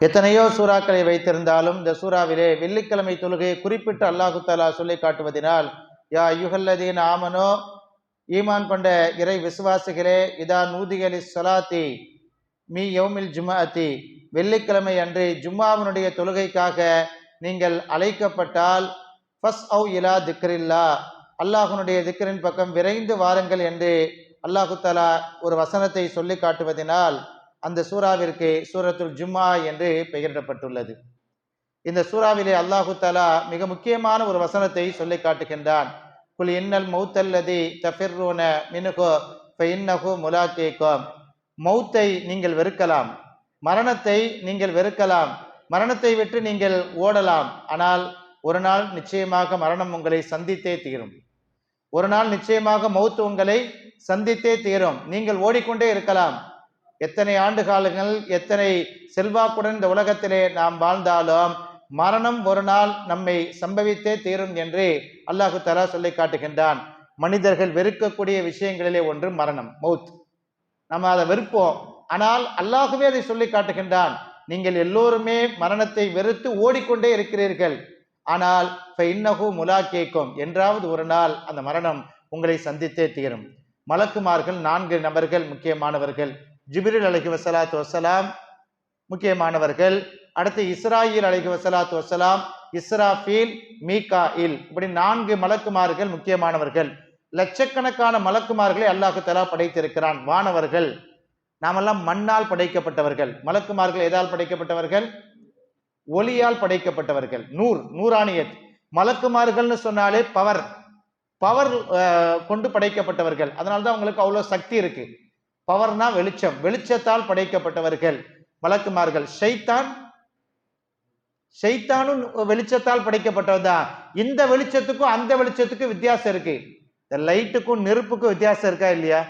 எத்தனையோ சூறாக்களை வைத்திருந்தாலும் இந்த சூறாவிலே வெள்ளிக்கிழமை தொழுகையை குறிப்பிட்டு அல்லாஹு தாலா சொல்லி காட்டுவதினால் யா யுகல்லதீன் ஆமனோ ஈமான் கொண்ட இறை விசுவாசிகளே இதா நூதிகலி சலாத்தி மீ யௌமில் ஜுமாத்தி வெள்ளிக்கிழமை அன்று ஜும்மாவினுடைய தொழுகைக்காக நீங்கள் அழைக்கப்பட்டால் ஃபஸ் அவு இலா திக்ரில்லா அல்லாஹுனுடைய திக்ரின் பக்கம் விரைந்து வாருங்கள் என்று அல்லாஹு தாலா ஒரு வசனத்தை சொல்லி காட்டுவதினால் அந்த சூறாவிற்கு சூரத்துல் ஜும்மா என்று பெயரிடப்பட்டுள்ளது. இந்த சூறாவிலே அல்லாஹு தலா மிக முக்கியமான ஒரு வசனத்தை சொல்லி காட்டுகின்றான். குல் இன்னல் மௌத்தல்லதி தஃபிர்ரூன மினுகோ இன்னகு முலாக்கீக்கும். மௌத்தை நீங்கள் வெறுக்கலாம் மரணத்தை நீங்கள் வெறுக்கலாம் மரணத்தை விட்டு நீங்கள் ஓடலாம். ஆனால் ஒரு நாள் நிச்சயமாக மரணம் உங்களை சந்தித்தே தீரும். ஒரு நாள் நிச்சயமாக மௌத்து உங்களை சந்தித்தே தீரும். நீங்கள் ஓடிக்கொண்டே இருக்கலாம். எத்தனை ஆண்டு காலங்கள் எத்தனை செல்வாக்குடன் இந்த உலகத்திலே நாம் வாழ்ந்தாலும் மரணம் ஒரு நாள் நம்மை சம்பவித்தே தீரும் என்று அல்லாஹு தலா சொல்லி காட்டுகின்றான். மனிதர்கள் வெறுக்கக்கூடிய விஷயங்களிலே ஒன்று மரணம் மௌத். நம்ம அதை வெறுப்போம். ஆனால் அல்லாஹுவே அதை சொல்லி காட்டுகின்றான். நீங்கள் எல்லோருமே மரணத்தை வெறுத்து ஓடிக்கொண்டே இருக்கிறீர்கள். ஆனால் இன்னகு முலா கேட்கும் என்றாவது ஒரு நாள் அந்த மரணம் உங்களை சந்தித்தே தீரும். மலக்குமார்கள் நான்கு நபர்கள் முக்கியமானவர்கள். ஜிபிரில் அலைஹி வசலாத்து வசலாம் முக்கியமானவர்கள். அடுத்து இஸ்ராயில் அலைஹி வசலாத்து வசலாம் இஸ்ராஃபீல் மீகா இல் இப்படி நான்கு மலக்குமார்கள் முக்கியமானவர்கள். லட்சக்கணக்கான மலக்குமார்களை அல்லாஹு தலா படைத்திருக்கிறான் வானவர்கள். நாமெல்லாம் மண்ணால் படைக்கப்பட்டவர்கள். மலக்குமார்கள் எதால் படைக்கப்பட்டவர்கள்? ஒளியால் படைக்கப்பட்டவர்கள். நூர் நூறானியத். மலக்குமார்கள்னு சொன்னாலே பவர். பவர் கொண்டு படைக்கப்பட்டவர்கள். அதனால தான் அவங்களுக்கு அவ்வளோ சக்தி இருக்குது பவர்னா வெளிச்சம். வெளிச்சத்தால் படைக்கப்பட்டவர்கள். வழக்குமார்கள் ஷைத்தான் ஷைத்தானும் வெளிச்சத்தால் படைக்கப்பட்டவர் தான். இந்த வெளிச்சத்துக்கும் அந்த வெளிச்சத்துக்கும் வித்தியாசம் இருக்கு. இந்த லைட்டுக்கும் நெருப்புக்கும் வித்தியாசம் இருக்கா இல்லையா?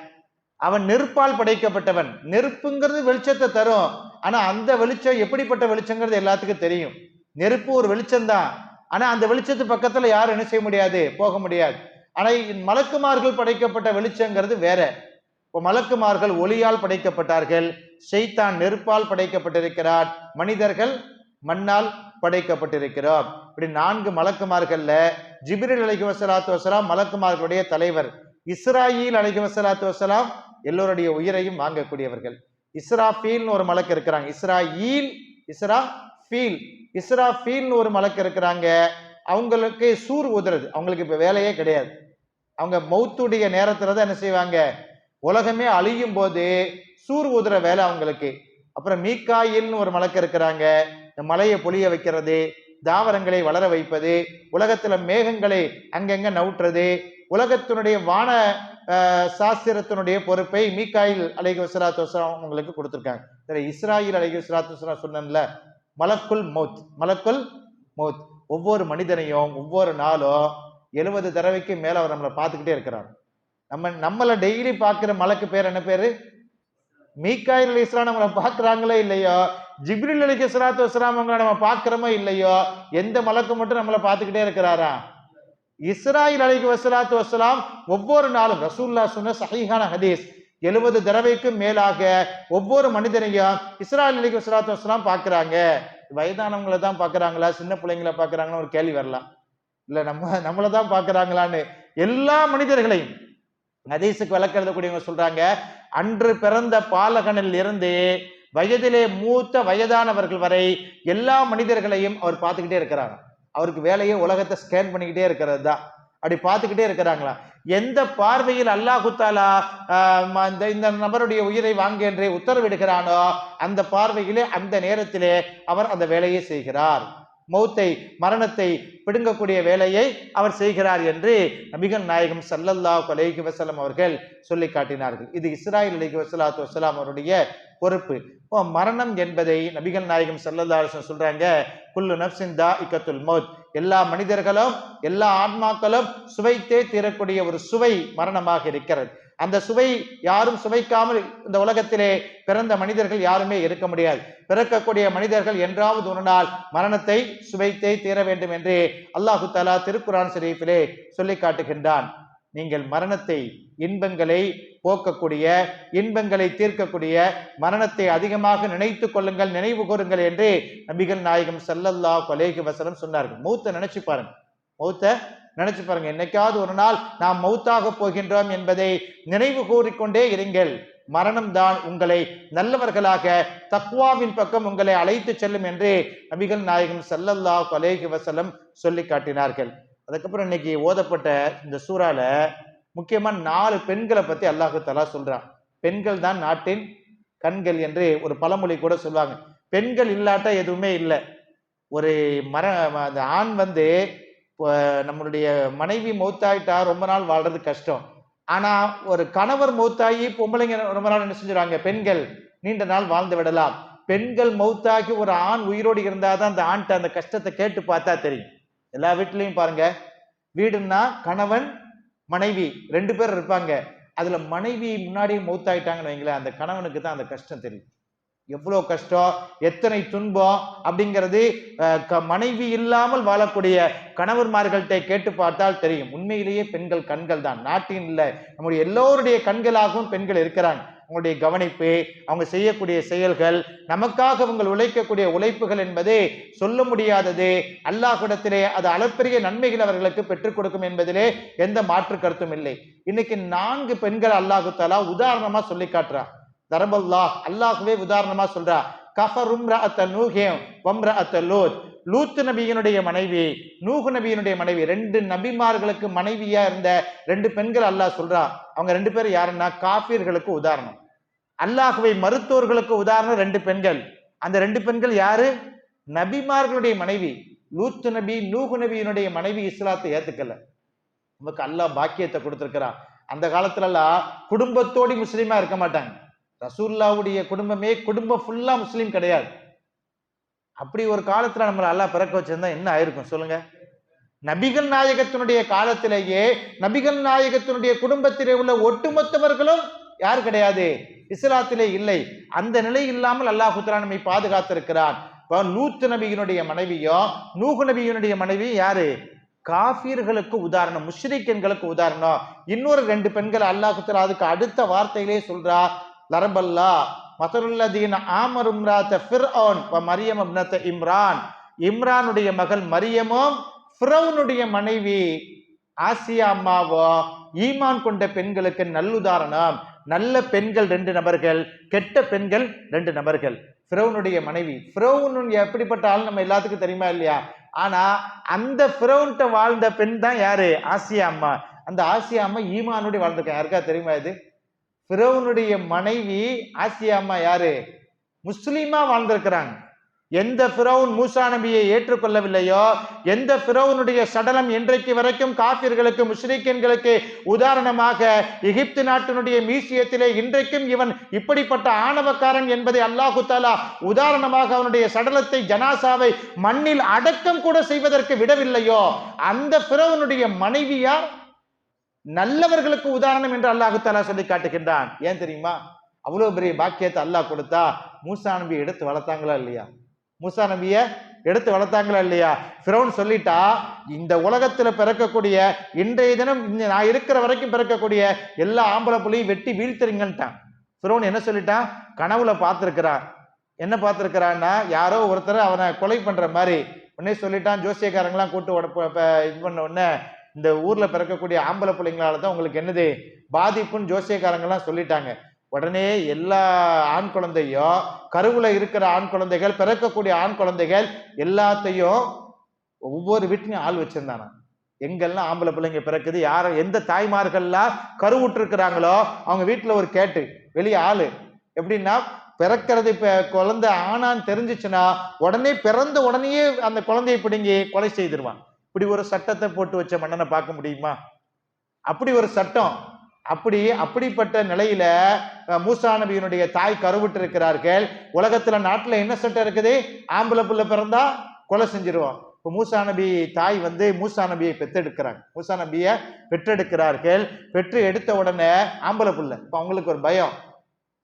அவன் நெருப்பால் படைக்கப்பட்டவன். நெருப்புங்கிறது வெளிச்சத்தை தரும். ஆனா அந்த வெளிச்சம் எப்படிப்பட்ட வெளிச்சங்கிறது எல்லாத்துக்கும் தெரியும். நெருப்பு ஒரு வெளிச்சம்தான். ஆனா அந்த வெளிச்சத்து பக்கத்துல யாரும் என்ன செய்ய முடியாது? போக முடியாது. ஆனா மலக்குமார்கள் படைக்கப்பட்ட வெளிச்சங்கிறது வேற. இப்போ மலக்குமார்கள் ஒளியால் படைக்கப்பட்டார்கள் ஷெய்தான் நெருப்பால் படைக்கப்பட்டிருக்கிறார் மனிதர்கள் மண்ணால் படைக்கப்பட்டிருக்கிறோம். இப்படி நான்கு மலக்குமார்கள்ல ஜிபிரில் அலைஹி வசலாத்து வசலாம் மலக்குமார்களுடைய தலைவர். இஸ்ராயில் அலைஹி வசலாத்து வசலாம் எல்லோருடைய உயிரையும் வாங்கக்கூடியவர்கள். இஸ்ராஃபீல்னு ஒரு மலக்கு இருக்கிறாங்க. இஸ்ராயில் இஸ்ரா ஃபீல் இஸ்ரா ஃபீல்னு ஒரு மலக்கு இருக்கிறாங்க. அவங்களுக்கு சூர் உதுறது. அவங்களுக்கு இப்போ வேலையே கிடையாது. அவங்க மௌத்துடைய நேரத்தில் தான் என்ன செய்வாங்க? உலகமே அழியும் போது சூர் ஊதுற வேலை அவங்களுக்கு. அப்புறம் மீக்காயில்னு ஒரு மலக்க இருக்கிறாங்க. இந்த மலையை பொழிய வைக்கிறது தாவரங்களை வளர வைப்பது உலகத்துல மேகங்களை அங்கங்க நவுட்டுறது உலகத்தினுடைய வான சாஸ்திரத்தினுடைய பொறுப்பை மீக்காயில் அலைஹி வசலாத்து வசலாம் உங்களுக்கு கொடுத்துருக்காங்க. சரி இஸ்ராயில் அலைஹி வசலாத்து வசலாம் சொன்னேன்ல மலக்குல் மௌத் மலக்குல் மௌத். ஒவ்வொரு மனிதனையும் ஒவ்வொரு நாளும் எழுபது தடவைக்கு மேல அவர் நம்மளை பார்த்துக்கிட்டே இருக்கிறார். நம்ம நம்மளை டெய்லி பார்க்குற மலக்கு பேர் என்ன பேர்? மீக்காயில் அலி இஸ்லாம் நம்மளை பார்க்குறாங்களோ இல்லையோ? ஜிப்ரில் அலிக்கு இஸ்லாத்து வஸ்லாம் அவங்கள நம்ம பார்க்குறோமோ இல்லையோ? எந்த மலக்கு மட்டும் நம்மளை பார்த்துக்கிட்டே இருக்கிறாரா? இஸ்ராயில் அலிக்கு வசலாத்து வசலாம் ஒவ்வொரு நாளும் ரசூல்லா சொன்ன சஹீஹான ஹதீஸ் எழுபது தடவைக்கும் மேலாக ஒவ்வொரு மனிதனையும் இஸ்ராயல் அலிக்கு வசலாத்து வசலாம் பார்க்குறாங்க. வயதானவங்களை தான் பார்க்குறாங்களா? சின்ன பிள்ளைங்களை பார்க்குறாங்கன்னு ஒரு கேள்வி வரலாம். இல்லை நம்ம நம்மளை தான் பார்க்குறாங்களான்னு. எல்லா மனிதர்களையும் ஹதீஸுக்கு விளக்க எழுதக்கூடியவங்க சொல்றாங்க அன்று பிறந்த பாலகனில் இருந்து வயதிலே மூத்த வயதானவர்கள் வரை எல்லா மனிதர்களையும் அவர் பார்த்துக்கிட்டே இருக்கிறாங்க. அவருக்கு வேலையே உலகத்தை ஸ்கேன் பண்ணிக்கிட்டே இருக்கிறது தான். அப்படி பார்த்துக்கிட்டே இருக்கிறாங்களா? எந்த பார்வையில் அல்லாஹுத்தாலா இந்த இந்த நபருடைய உயிரை வாங்க என்றே உத்தரவிடுகிறானோ அந்த பார்வையிலே அந்த நேரத்திலே அவர் அந்த வேலையை செய்கிறார். மௌத்தை மரணத்தை பிடுங்கக்கூடிய வேலையை அவர் செய்கிறார் என்று நபிகள் நாயகம் சல்லல்லாஹ் அலைஹி வசலம் அவர்கள் சொல்லி காட்டினார்கள். இது இஸ்ராயில் அலைஹி வசலாத்து வசலாம் அவருடைய பொறுப்பு. இப்போ மரணம் என்பதை நபிகள் நாயகம் சல்லல்லா சொல்றாங்க குல்லு நப்சிந்தா இக்கத்துல் மௌத். எல்லா மனிதர்களும் எல்லா ஆன்மாக்களும் சுவைத்தே தீரக்கூடிய ஒரு சுவை மரணமாக இருக்கிறது. அந்த சுவை யாரும் சுவைக்காமல் இந்த உலகத்திலே பிறந்த மனிதர்கள் யாருமே இருக்க முடியாது. பிறக்கக்கூடிய மனிதர்கள் என்றாவது ஒரு நாள் மரணத்தை சுவைத்தே தீர வேண்டும் என்று அல்லாஹு தாலா திருக்குரான் ஷரீஃபிலே சொல்லி காட்டுகின்றான். நீங்கள் மரணத்தை இன்பங்களை போக்கக்கூடிய இன்பங்களை தீர்க்கக்கூடிய மரணத்தை அதிகமாக நினைத்து கொள்ளுங்கள் நினைவு கூறுங்கள் என்று நபிகள் நாயகம் செல்லல்லா கொலேகி வசனம் சொன்னார்கள். மூத்த நினைச்சு பாருங்க. மூத்த நினைச்சு பாருங்க என்னைக்காவது ஒரு நாள் நாம் மௌத்தாக போகின்றோம் என்பதை நினைவு கூறிக்கொண்டே இருங்கள். மரணம்தான் உங்களை நல்லவர்களாக தக்வாவின் பக்கம் உங்களை அழைத்து செல்லும் என்று நபிகள் நாயகம் ஸல்லல்லாஹு அலைஹி வசலம் சொல்லி காட்டினார்கள். அதுக்கப்புறம் இன்னைக்கு ஓதப்பட்ட இந்த சூறால முக்கியமா நாலு பெண்களை பத்தி அல்லாஹு தலா சொல்றான். பெண்கள் தான் நாட்டின் கண்கள் என்று ஒரு பழமொழி கூட சொல்லுவாங்க. பெண்கள் இல்லாட்ட எதுவுமே இல்லை. ஒரு மர அந்த ஆண் வந்து நம்மளுடைய மனைவி மௌத்தாயிட்டா ரொம்ப நாள் வாழ்றது கஷ்டம். ஆனா ஒரு கணவர் மௌத்தாகி பொம்பளைங்க ரொம்ப நாள் என்ன செஞ்சுருவாங்க? பெண்கள் நீண்ட நாள் வாழ்ந்து விடலாம். பெண்கள் மௌத்தாகி ஒரு ஆண் உயிரோடு இருந்தாதான் அந்த ஆண்கிட்ட அந்த கஷ்டத்தை கேட்டு பார்த்தா தெரியும். எல்லா வீட்லேயும் பாருங்க. வீடுன்னா கணவன் மனைவி ரெண்டு பேர் இருப்பாங்க. அதுல மனைவி முன்னாடியே மௌத்தாயிட்டாங்கன்னு வைங்களேன் அந்த கணவனுக்கு தான் அந்த கஷ்டம் தெரியும். எவ்வளோ கஷ்டம் எத்தனை துன்பம் அப்படிங்கிறது க- மனைவி இல்லாமல் வாழக்கூடிய கணவர்மார்கள்ட்ட கேட்டு பார்த்தால் தெரியும். உண்மையிலேயே பெண்கள் கண்கள் தான். நாட்டின் இல்லை. நம்முடைய எல்லோருடைய கண்களாகவும் பெண்கள் இருக்கிறாங்க. அவங்களுடைய கவனிப்பு அவங்க செய்யக்கூடிய செயல்கள் நமக்காக அவங்க உழைக்கக்கூடிய உழைப்புகள் என்பது சொல்ல முடியாதது. அல்லாஹிடத்திலே அது அளப்பரிய நன்மைகள் அவர்களுக்கு பெற்றுக் கொடுக்கும் என்பதிலே எந்த மாற்று கருத்தும் இல்லை. இன்னைக்கு நான்கு பெண்கள் அல்லாஹு தாலா உதாரணமா சொல்லி காட்டுறான். தரபல்லாஹ் அல்லாஹ்வே உதாரணமா சொல்றா. கஃபரும் ரஅத்த நூஹிம் வம்ரஅத்த லூத். லூத் நபியினுடைய மனைவி நூகு நபியினுடைய மனைவி ரெண்டு நபிமார்களுக்கு மனைவியா இருந்த ரெண்டு பெண்கள் அல்லாஹ் சொல்றா. அவங்க ரெண்டு பேரும் யாருன்னா காஃபிர்களுக்கு உதாரணம். அல்லாஹுவை மருத்துவர்களுக்கு உதாரணம் ரெண்டு பெண்கள். அந்த ரெண்டு பெண்கள் யாரு? நபிமார்களுடைய மனைவி. லூத்து நபி நூகு நபியினுடைய மனைவி இஸ்லாத்தை ஏத்துக்கல. நமக்கு அல்லாஹ் பாக்கியத்தை கொடுத்துருக்கிறான் அந்த காலத்துல எல்லாம் குடும்பத்தோடி முஸ்லீமா இருக்க மாட்டாங்க. ரசூல்லாவுடைய குடும்பமே குடும்பம் ஃபுல்லாக முஸ்லீம் கிடையாது. அப்படி ஒரு காலத்தில் நம்மளை எல்லாம் பிறக்க வச்சிருந்தா என்ன ஆயிருக்கும் சொல்லுங்க? நபிகள் நாயகத்தினுடைய காலத்திலேயே நபிகள் நாயகத்தினுடைய குடும்பத்திலே உள்ள ஒட்டுமொத்தவர்களும் யார் கிடையாது? இஸ்லாத்திலே இல்லை. அந்த நிலை இல்லாமல் அல்லாஹ் நம்மை பாதுகாத்திருக்கிறான். இப்போ லூத் நபியினுடைய மனைவியும் நூகு நபியினுடைய மனைவி யாரு? காஃபிர்களுக்கு உதாரணம் முஷ்ரிக்கன்களுக்கு உதாரணம். இன்னொரு ரெண்டு பெண்கள் அல்லாஹ் குத்ரா அதுக்கு அடுத்த வார்த்தையிலே சொல்றா லரபல்லா மதருல்லதீன ஆமரும்ராத்த ஃபிர்ஆன் வ மரியம் அப்னத்த இம்ரான். இம்ரானுடைய மகள் மரியமும் ஃபிரௌனுடைய மனைவி ஆசியா அம்மாவோ ஈமான் கொண்ட பெண்களுக்கு நல்லுதாரணம் நல்ல பெண்கள் ரெண்டு நபர்கள் கெட்ட பெண்கள் ரெண்டு நபர்கள். ஃபிரௌனுடைய மனைவி. ஃபிரௌன் எப்படிப்பட்ட ஆள் நம்ம எல்லாத்துக்கும் தெரியுமா இல்லையா? ஆனா அந்த ஃபிரௌன்ட்ட வாழ்ந்த பெண் தான் யாரு? ஆசியா அம்மா. அந்த ஆசியா அம்மா ஈமானோட வாழ்ந்திருக்காங்க யாருக்கா தெரியுமா இது? ஃபிரௌனுடைய மனைவி ஆசியாமா யாரு? முஸ்லீமா வாழ்ந்திருக்கிறாங்க. எந்த ஃபிரௌன் மூசா நபியை ஏற்றுக்கொள்ளவில்லையோ எந்த ஃபிரௌனுடைய சடலம் இன்றைக்கு வரைக்கும் காபிர்களுக்கு முஸ்லிக்கன்களுக்கு உதாரணமாக எகிப்து நாட்டினுடைய மியூசியத்திலே இன்றைக்கும் இவன் இப்படிப்பட்ட ஆணவக்காரன் என்பதை அல்லாஹு தாலா உதாரணமாக அவனுடைய சடலத்தை ஜனாசாவை மண்ணில் அடக்கம் கூட செய்வதற்கு விடவில்லையோ அந்த ஃபிரௌனுடைய மனைவியா? நல்லவர்களுக்கு உதாரணம் என்று அல்லாஹு தாலா சொல்லி காட்டுகின்றான். ஏன் தெரியுமா? அவ்வளோ பெரிய பாக்கியத்தை அல்லாஹ் கொடுத்தா மூசா நபியை எடுத்து வளர்த்தாங்களா இல்லையா? மூசா நபிய எடுத்து வளர்த்தாங்களா இல்லையா? ஃபிரௌன் சொல்லிட்டா இந்த உலகத்தில் பிறக்கக்கூடிய இன்றைய தினம் இந்த நான் இருக்கிற வரைக்கும் பிறக்கக்கூடிய எல்லா ஆம்பளை புள்ளையும் வெட்டி வீழ்த்துறீங்கன்ட்டான் ஃபிரௌன் என்ன சொல்லிட்டான்? கனவுல பார்த்துருக்கிறான் என்ன பார்த்துருக்கிறான்னா யாரோ ஒருத்தர் அவனை கொலை பண்ணுற மாதிரி. உடனே சொல்லிட்டான் ஜோசியக்காரங்களாம் கூட்டு உடப்ப இது பண்ண உடனே இந்த ஊர்ல பிறக்கக்கூடிய ஆம்பளை பிள்ளைங்களால தான் உங்களுக்கு என்னது? பாதிப்புன்னு ஜோசியக்காரங்கெல்லாம் சொல்லிட்டாங்க. உடனே எல்லா ஆண் குழந்தையும் கருவுல இருக்கிற ஆண் குழந்தைகள் பிறக்கக்கூடிய ஆண் குழந்தைகள் எல்லாத்தையும் ஒவ்வொரு வீட்லயும் ஆள் வச்சிருந்தானா? எங்கெல்லாம் ஆம்பளை பிள்ளைங்க பிறக்குது? யார எந்த தாய்மார்கள்லாம் கருவுற்றிருக்கிறாங்களோ அவங்க வீட்டில் ஒரு கேட்டு வெளியே ஆளு. எப்படின்னா பிறக்கிறது இப்ப குழந்தை ஆனான்னு தெரிஞ்சிச்சுன்னா உடனே பிறந்த உடனேயே அந்த குழந்தையை பிடுங்கி கொலை செய்திருவான். இப்படி ஒரு சட்டத்தை போட்டு வச்ச மன்னனை பார்க்க முடியுமா? அப்படி ஒரு சட்டம். அப்படி அப்படிப்பட்ட நிலையில மூசா நபியினுடைய தாய் கருவிட்டு இருக்கிறார்கள் உலகத்துல நாட்டுல என்ன சட்டம் இருக்குது? ஆம்பளை புள்ள பிறந்தா கொலை செஞ்சிருவோம். இப்போ மூசா நபி தாய் வந்து மூசா நபியை பெற்றெடுக்கிறாங்க. மூசா நபியை பெற்றெடுக்கிறார்கள். பெற்று எடுத்த உடனே ஆம்பளை புள்ள. இப்போ அவங்களுக்கு ஒரு பயம்.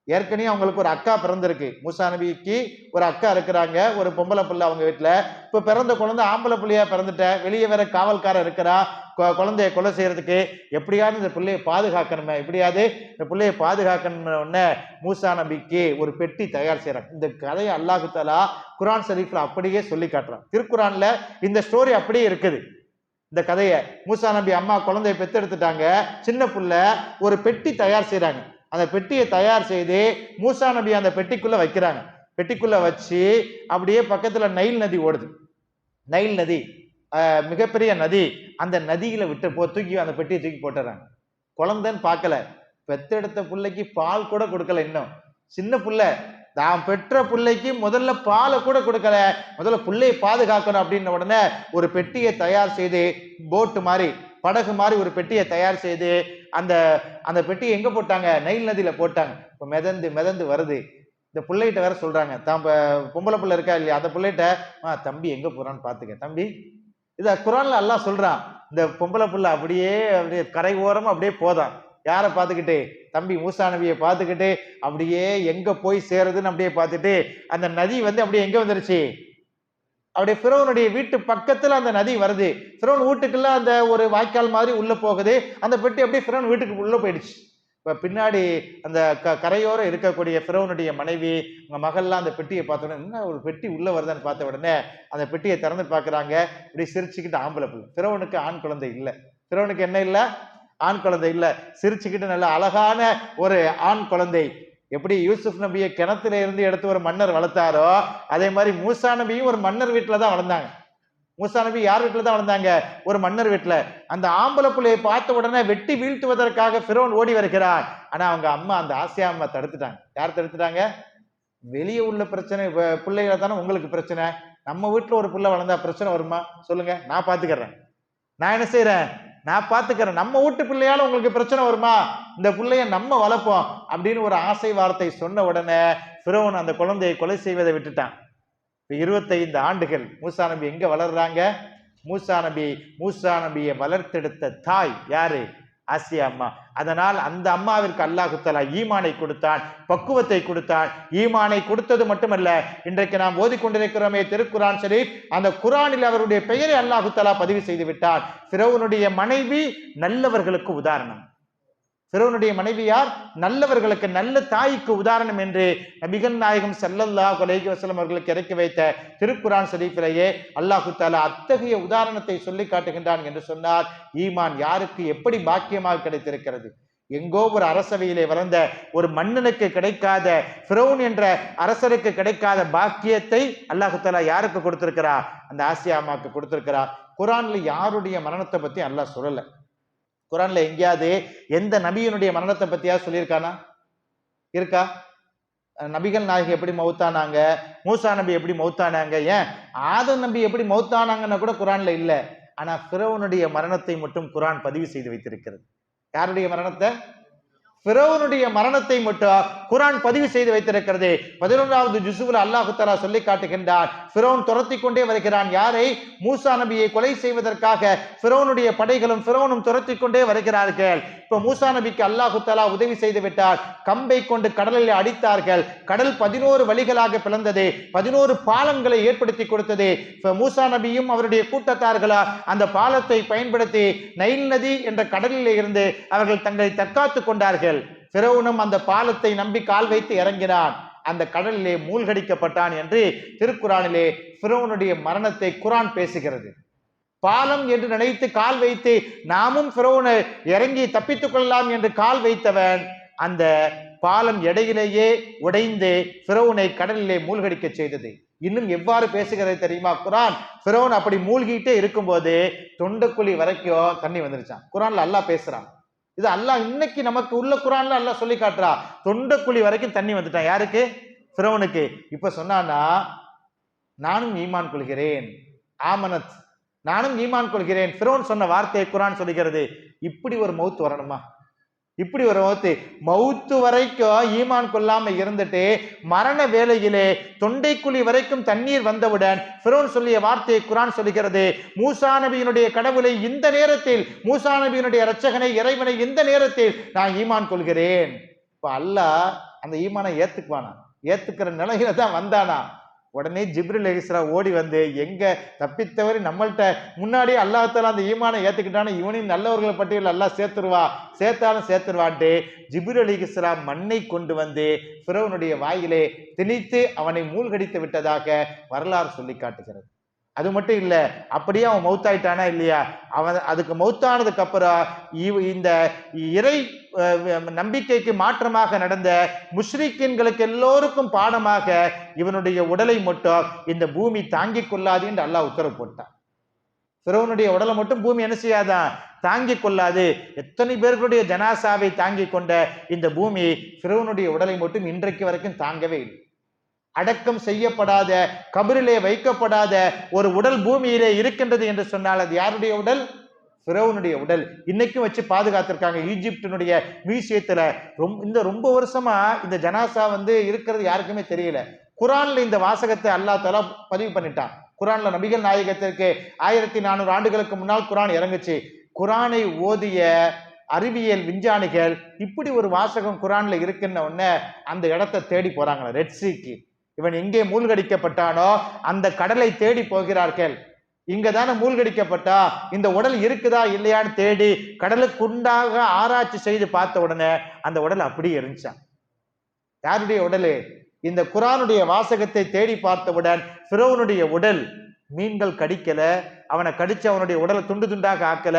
ஏற்கனவே அவங்களுக்கு ஒரு அக்கா பிறந்திருக்கு. மூசா நபிக்கு ஒரு அக்கா இருக்கிறாங்க. ஒரு பொம்பளை பிள்ளை அவங்க வீட்டில் இப்போ பிறந்த குழந்தை ஆம்பளை பிள்ளையா பிறந்துட்ட. வெளியே வேற காவல்காரர் இருக்கிறா. கொ- குழந்தைய கொலை செய்யறதுக்கு எப்படியாவது இந்த பிள்ளையை பாதுகாக்கணுமே. எப்படியாவது இந்த பிள்ளையை பாதுகாக்கணும்னு உடனே மூசா நபிக்கு ஒரு பெட்டி தயார் செய்கிறாங்க இந்த கதையை அல்லாஹு தாலா குரான் ஷரீஃப்ல அப்படியே சொல்லி காட்டுறான். திருக்குறான்ல இந்த ஸ்டோரி அப்படியே இருக்குது. இந்த கதையை மூசா நபி அம்மா குழந்தைய பெத்தெடுத்துட்டாங்க. சின்ன புள்ள ஒரு பெட்டி தயார் செய்கிறாங்க அந்த பெட்டியை தயார் செய்து மூசா நபி அந்த பெட்டிக்குள்ள வைக்கிறாங்க. பெட்டிக்குள்ள வச்சு அப்படியே பக்கத்துல நைல் நதி ஓடுது. நைல் நதி மிகப்பெரிய நதி அந்த நதியில விட்டு போ தூக்கி அந்த பெட்டியை தூக்கி போட்டுறாங்க. குழந்தைன்னு பார்க்கல. பெத்தெடுத்த பிள்ளைக்கு பால் கூட கொடுக்கல இன்னும். சின்ன புள்ள தான் பெற்ற பிள்ளைக்கு முதல்ல பாலை கூட கொடுக்கல. முதல்ல பிள்ளையை பாதுகாக்கணும் அப்படின்ன உடனே ஒரு பெட்டியை தயார் செய்து போட்டு மாதிரி படகு மாதிரி ஒரு பெட்டியை தயார் செய்து அந்த அந்த பெட்டியை எங்கே போட்டாங்க? நைல் நதியில் போட்டாங்க. இப்போ மிதந்து மிதந்து வருது. இந்த பிள்ளைகிட்ட வேற சொல்கிறாங்க தான் பொம்பளை பிள்ளை இருக்கா இல்லையா? அந்த பிள்ளைகிட்ட ஆ தம்பி எங்கே போகிறான்னு பார்த்துக்க தம்பி இதை குரானில் எல்லாம் சொல்கிறான் இந்த பொம்பளை பிள்ளை அப்படியே அப்படியே கரை ஓரமாக அப்படியே போதான். யாரை பார்த்துக்கிட்டு தம்பி மூசா நபியை பார்த்துக்கிட்டு அப்படியே எங்கே போய் சேருதுன்னு அப்படியே பார்த்துட்டு அந்த நதி வந்து அப்படியே எங்கே வந்துருச்சு? அப்படியே ஃபிரோனுடைய வீட்டு பக்கத்தில் அந்த நதி வருது. ஃபிரோன் வீட்டுக்குள்ள அந்த ஒரு வாய்க்கால் மாதிரி உள்ளே போகுது. அந்த பெட்டி அப்படியே ஃபிரோன் வீட்டுக்கு உள்ளே போயிடுச்சு. இப்போ பின்னாடி அந்த க கரையோரம் இருக்கக்கூடிய ஃபிரோனுடைய மனைவி உங்கள் மகள்லாம் அந்த பெட்டியை பார்த்த உடனே என்ன ஒரு பெட்டி உள்ளே வருதான்னு பார்த்த உடனே அந்த பெட்டியை திறந்து பார்க்குறாங்க. இப்படி சிரிச்சுக்கிட்டு ஆம்பளை பிள்ளை. ஃபிரோனுக்கு ஆண் குழந்தை இல்லை. ஃபிரோனுக்கு என்ன இல்லை? ஆண் குழந்தை இல்லை. சிரிச்சுக்கிட்டு நல்ல அழகான ஒரு ஆண் குழந்தை. எப்படி யூசுப் நபியை கிணத்துல இருந்து எடுத்து ஒரு மன்னர் வளர்த்தாரோ அதே மாதிரி மூசா நபியும் ஒரு மன்னர் வீட்டில் தான் வளர்ந்தாங்க. மூசா நபி யார் வீட்டில் தான் வளர்ந்தாங்க? ஒரு மன்னர் வீட்டில். அந்த ஆம்பளை பிள்ளையை பார்த்த உடனே வெட்டி வீழ்த்துவதற்காக ஃபிரோன் ஓடி வருகிறார் ஆனால் அவங்க அம்மா அந்த ஆசியா அம்மா தடுத்துட்டாங்க. யார் தடுத்துட்டாங்க? வெளியே உள்ள பிரச்சனை பிள்ளைகளை தானே உங்களுக்கு பிரச்சனை. நம்ம வீட்டில் ஒரு பிள்ளை வளர்ந்தா பிரச்சனை வருமா? சொல்லுங்க. நான் பார்த்துக்கிறேன் நான் என்ன செய்கிறேன் நான் பார்த்துக்கிறேன். நம்ம வீட்டு பிள்ளையால உங்களுக்கு பிரச்சனை வருமா? இந்த பிள்ளைய நம்ம வளர்ப்போம் அப்படின்னு ஒரு ஆசை வார்த்தை சொன்ன உடனே பிறவன் அந்த குழந்தையை கொலை செய்வதை விட்டுட்டான். இப்போ இருபத்தைந்து ஆண்டுகள் மூசா நபி எங்கே வளர்றாங்க? மூசா நபி மூசா நபியை வளர்த்தெடுத்த தாய் யாரு? ஆசியா அம்மா. அதனால் அந்த அம்மாவிற்கு அல்லாஹு ஈமானை கொடுத்தான் பக்குவத்தை கொடுத்தான். ஈமானை கொடுத்தது மட்டுமல்ல இன்றைக்கு நாம் ஓதிக்கொண்டிருக்கிறோமே திருக்குரான் ஷரீப் அந்த குரானில் அவருடைய பெயரை அல்லாஹு பதிவு செய்து விட்டார். ஃபிரௌனுடைய மனைவி நல்லவர்களுக்கு உதாரணம். பிறவனுடைய மனைவியார் நல்லவர்களுக்கு நல்ல தாய்க்கு உதாரணம் என்று நபிகள் நாயகம் செல்லல்லா அலைஹி வசலம் அவர்களுக்கு இறக்கி வைத்த திருக்குரான் ஷரீஃபிலேயே அல்லாஹு தாலா அத்தகைய உதாரணத்தை சொல்லி காட்டுகின்றான் என்று சொன்னார் ஈமான் யாருக்கு எப்படி பாக்கியமாக கிடைத்திருக்கிறது? எங்கோ ஒரு அரசவையிலே வளர்ந்த ஒரு மன்னனுக்கு கிடைக்காத ஃபிரௌன் என்ற அரசருக்கு கிடைக்காத பாக்கியத்தை அல்லாஹு தாலா யாருக்கு கொடுத்திருக்கிறா? அந்த ஆசியா அம்மாவுக்கு கொடுத்திருக்கிறா. குரான்ல யாருடைய மரணத்தை பத்தி அல்லாஹ் சொல்லலை. குரான்ல எங்கேயாவது எந்த நபியினுடைய மரணத்தை பத்தியா சொல்லியிருக்கானா? இருக்கா? நபிகள் நாயகி எப்படி மௌத்தானாங்க? மூசா நபி எப்படி மௌத்தானாங்க? ஏன்? ஆதம் நபி எப்படி மௌத்தானாங்கன்னு கூட குரான்ல இல்ல. ஆனா பிறவனுடைய மரணத்தை மட்டும் குரான் பதிவு செய்து வைத்திருக்கிறது. யாருடைய மரணத்தை? பிறவனுடைய மரணத்தை மட்டும் குரான் பதிவு செய்து வைத்திருக்கிறது. பதினொன்றாவது ஜுசுவில் அல்லாஹு தலா சொல்லி காட்டுகின்றான் பிறவன் துரத்தி கொண்டே வருகிறான். யாரை? மூசா நபியை கொலை செய்வதற்காக பிறவனுடைய படைகளும் பிறவனும் துரத்தி கொண்டே வருகிறார்கள். இப்ப மூசா நபிக்கு அல்லாஹு தலா உதவி செய்து விட்டார். கம்பை கொண்டு கடலில் அடித்தார்கள். கடல் பதினோரு வழிகளாக பிளந்தது. பதினோரு பாலங்களை ஏற்படுத்தி கொடுத்தது. மூசா நபியும் அவருடைய கூட்டத்தார்களா அந்த பாலத்தை பயன்படுத்தி நைல் நதி என்ற கடலில் இருந்து அவர்கள் தங்களை தற்காத்துக் கொண்டார்கள். பிறவுனும் அந்த பாலத்தை நம்பி கால் வைத்து இறங்கினான். அந்த கடலிலே மூழ்கடிக்கப்பட்டான் என்று திருக்குறானிலே பிறவனுடைய மரணத்தை குரான் பேசுகிறது. பாலம் என்று நினைத்து கால் வைத்து நாமும் பிறவுனை இறங்கி தப்பித்துக் கொள்ளலாம் என்று கால் வைத்தவன் அந்த பாலம் எடையிலேயே உடைந்து பிறவுனை கடலிலே மூழ்கடிக்க செய்தது. இன்னும் எவ்வாறு பேசுகிறது தெரியுமா? குரான் பிறவன் அப்படி மூழ்கிட்டே இருக்கும்போது தொண்டக்குழி வரைக்கும் தண்ணி வந்துருச்சான் குரான்ல அல்லாஹ் பேசுறான். இது அல்லாஹ் இன்னைக்கு நமக்கு உள்ள குரான்ல அல்லாஹ் சொல்லி காட்டுறா. தொண்டக்குழி வரைக்கும் தண்ணி வந்துட்டான். யாருக்கு? பிறவனுக்கு இப்ப சொன்னானா நானும் ஈமான் கொள்கிறேன். ஆமனத். நானும் ஈமான் கொள்கிறேன். ஃபிரோன் சொன்ன வார்த்தையை குரான் சொல்லுகிறது இப்படி ஒரு மவுத் வரணுமா? இப்படி ஒரு மௌத்து மவுத்து வரைக்கும் ஈமான் கொள்ளாம இருந்துட்டு மரண வேலையிலே தொண்டைக்குழி வரைக்கும் தண்ணீர் வந்தவுடன் ஃபிரோன் சொல்லிய வார்த்தையை குரான் சொல்லுகிறது மூசா நபியினுடைய கடவுளை இந்த நேரத்தில் மூசா நபியினுடைய இரட்சகனை இறைவனை இந்த நேரத்தில் நான் ஈமான் கொள்கிறேன். இப்ப அல்ல அந்த ஈமானை ஏத்துக்குவானா? ஏத்துக்கிற நிலையில தான் வந்தானா? உடனே ஜிப்ரில் அலிஸ்லா ஓடி வந்து எங்க தப்பித்தவரை நம்மள்கிட்ட முன்னாடியே அல்லாஹால அந்த ஈமானை ஏத்துக்கிட்டான இவனையும் நல்லவர்கள் பட்டியல் அல்லாஹ் சேர்த்துருவா சேர்த்தாலும் சேர்த்துருவான்ட்டு ஜிப்ரில் அலி மண்ணை கொண்டு வந்து பிறவனுடைய வாயிலே திணித்து அவனை மூழ்கடித்து விட்டதாக வரலாறு சொல்லி காட்டுகிறது. அது மட்டும் இல்லை அப்படியே அவன் மௌத்தாயிட்டானா இல்லையா? அவன் அதுக்கு மௌத்தானதுக்கு அப்புறம் இந்த இறை நம்பிக்கைக்கு மாற்றமாக நடந்த முஷ்ரிக்கின்களுக்கு எல்லோருக்கும் பாடமாக இவனுடைய உடலை மட்டும் இந்த பூமி தாங்கி கொள்ளாது என்று அல்லாஹ் உத்தரவு போட்டான். பிறவனுடைய உடலை மட்டும் பூமி என்ன செய்யாதான் தாங்கி கொள்ளாது. எத்தனை பேர்களுடைய ஜனாசாவை தாங்கி கொண்ட இந்த பூமி பிறவனுடைய உடலை மட்டும் இன்றைக்கு வரைக்கும் தாங்கவே இல்லை. அடக்கம் செய்யப்படாத கபிரிலே வைக்கப்படாத ஒரு உடல் பூமியிலே இருக்கின்றது என்று சொன்னால் அது யாருடைய உடல்? பிறவனுடைய உடல். இன்னைக்கும் வச்சு பாதுகாத்திருக்காங்க. ஈஜிப்டினுடைய மியூசியத்தில் ரொம்ப இந்த ரொம்ப வருஷமா இந்த ஜனாசா வந்து இருக்கிறது யாருக்குமே தெரியல. குரான்ல இந்த வாசகத்தை அல்லாஹ் தலா பதிவு பண்ணிட்டான். குரான்ல நபிகள் நாயகத்திற்கு ஆயிரத்தி நானூறு ஆண்டுகளுக்கு முன்னால் குரான் இறங்குச்சு. குரானை ஓதிய அறிவியல் விஞ்ஞானிகள் இப்படி ஒரு வாசகம் குரான்ல இருக்குன்ன உடனே அந்த இடத்த தேடி போறாங்களா ரெட்சிக்கு இவன் எங்கே மூழ்கடிக்கப்பட்டானோ அந்த கடலை தேடி போகிறார்கள் இங்க தானே மூழ்கடிக்கப்பட்டா? இந்த உடல் இருக்குதா இல்லையான்னு தேடி கடலுக்குண்டாக ஆராய்ச்சி செய்து பார்த்த உடனே அந்த உடல் அப்படியே இருந்துச்சான் யாருடைய உடல்? இந்த குரானுடைய வாசகத்தை தேடி பார்த்தவுடன் பிறவனுடைய உடல் மீன்கள் கடிக்கல அவனை கடிச்சு அவனுடைய உடலை துண்டு துண்டாக ஆக்கல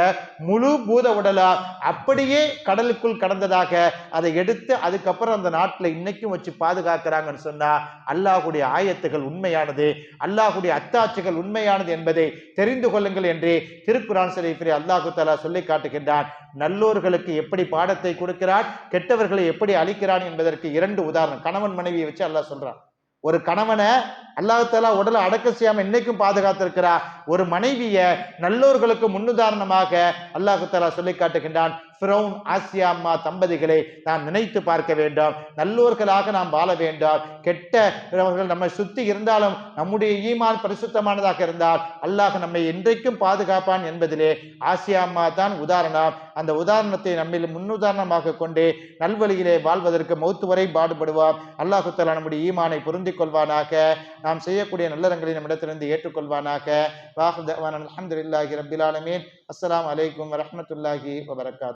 முழு பூத உடலா அப்படியே கடலுக்குள் கடந்ததாக அதை எடுத்து அதுக்கப்புறம் அந்த நாட்டில் இன்னைக்கும் வச்சு பாதுகாக்கிறாங்கன்னு சொன்னா அல்லாஹுடைய ஆயத்துகள் உண்மையானது அல்லாஹுடைய அத்தாட்சிகள் உண்மையானது என்பதை தெரிந்து கொள்ளுங்கள் என்று திருக்குரான் ஷரீஃபிலே அல்லாஹு தாலா சொல்லி காட்டுகின்றான். நல்லோர்களுக்கு எப்படி பாடத்தை கொடுக்கிறான் கெட்டவர்களை எப்படி அழிக்கிறான் என்பதற்கு இரண்டு உதாரணம். கணவன் மனைவியை வச்சு அல்லாஹ் சொல்றான். ஒரு கணவனை அல்லாஹாலா உடலை அடக்க செய்யாம இன்னைக்கும் பாதுகாத்திருக்கிறார். ஒரு மனைவியை நல்லோர்களுக்கு முன்னுதாரணமாக அல்லாஹு தஆலா சொல்லி காட்டுகின்றான். ஃபிரௌன் ஆசியா அம்மா தம்பதிகளை நாம் நினைத்து பார்க்க வேண்டும். நல்லோர்களாக நாம் வாழ வேண்டும். கெட்டவர்கள் நம்மை சுத்தி இருந்தாலும் நம்முடைய ஈமான் பரிசுத்தமானதாக இருந்தால் அல்லாஹ் நம்மை என்றைக்கும் பாதுகாப்பான் என்பதிலே ஆசியா அம்மா தான் உதாரணம். அந்த உதாரணத்தை நம்மில் முன்னுதாரணமாக கொண்டு நல்வழியிலே வாழ்வதற்கு மௌத்து வரை பாடுபடுவோம் அல்லாஹு தஆலா நம்முடைய ஈமானை பொருந்திக் கொள்வானாக. நாம் செய்யக்கூடிய நல்லறங்களை நம்மிடத்திலிருந்து ஏற்றுக்கொள்வானாக. வாஹு தவான் அல்ஹம்துலில்லாஹி ரப்பில் ஆலமீன். அலைக்கும் வபரகாத்.